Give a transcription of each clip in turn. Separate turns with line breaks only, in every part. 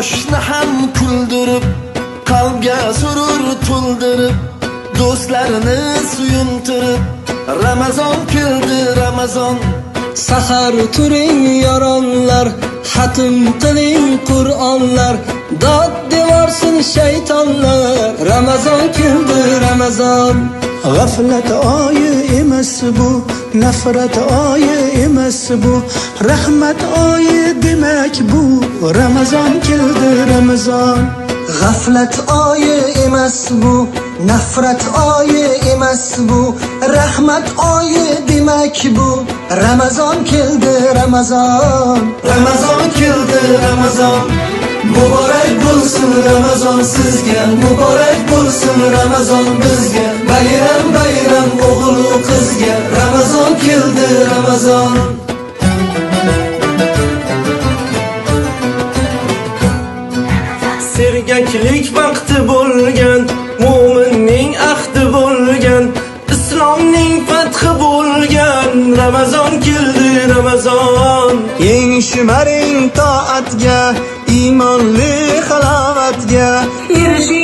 suyunturib qalbga surur to'ldirib do'stlarni suyuntirib ramazon keldi ramazon.
Sahar turing yoronlar Xatm qiling Qur'onlar Dod devorsin shaytonlar Ramazon keldi Ramazon
غفلت آی امس بو نفرت آی امس بو رحمت آی دمک
بو رمضان کلده رمضان. غفلت آی امس بو نفرت آی امس بو رحمت آی دمک
بو رمضان کلده رمضان. رمضان کلده رمضان مبارک بولسن رمضان سیزگه مبارک بولسن رمضان بزگه ramazon sergaklik vaqti bo'lgan mo'minning ahdi bo'lgan islomning fathi bo'lgan. Ramazon keldi ramazon.
Eng shimaring toatga, iymonli halovatga.
Erishing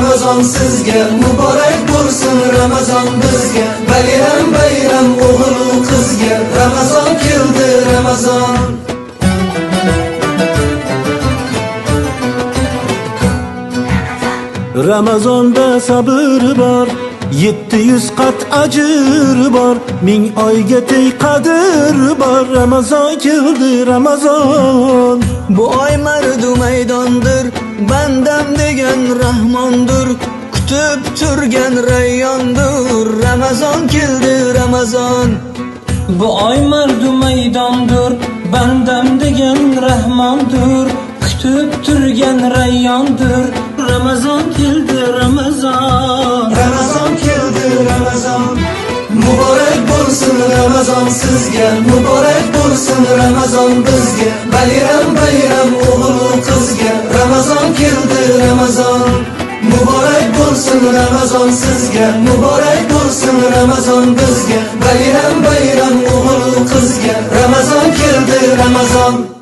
ramazon
sizga muborak bo'lsin ramazon bizga bayram bayram o'g'lu qizga ramazon keldi ramazon
Ramazonda sabr bor, 700 qat ajr bor, ming oyga teng qadr bor. Ramazon keldi Ramazon.
Bu oy mardu maydondir Bandam degan rahmondir Kutib turgan rayyondir Ramazon keldi Ramazon Bu oy mardu maydondir Bandam degan rahmondir Kutib turgan rayyondir Ramazon keldi Ramazon
ramazon keldi ramazon muborak bo'lsin ramazon sizga muborak bo'lsin ramazon bizga bayram bayram o'g'lu ramazon sizga muborak bo'lsin ramazon bizga. Bayram bayram o'g'il qizga. Ramazon keldi ramazon.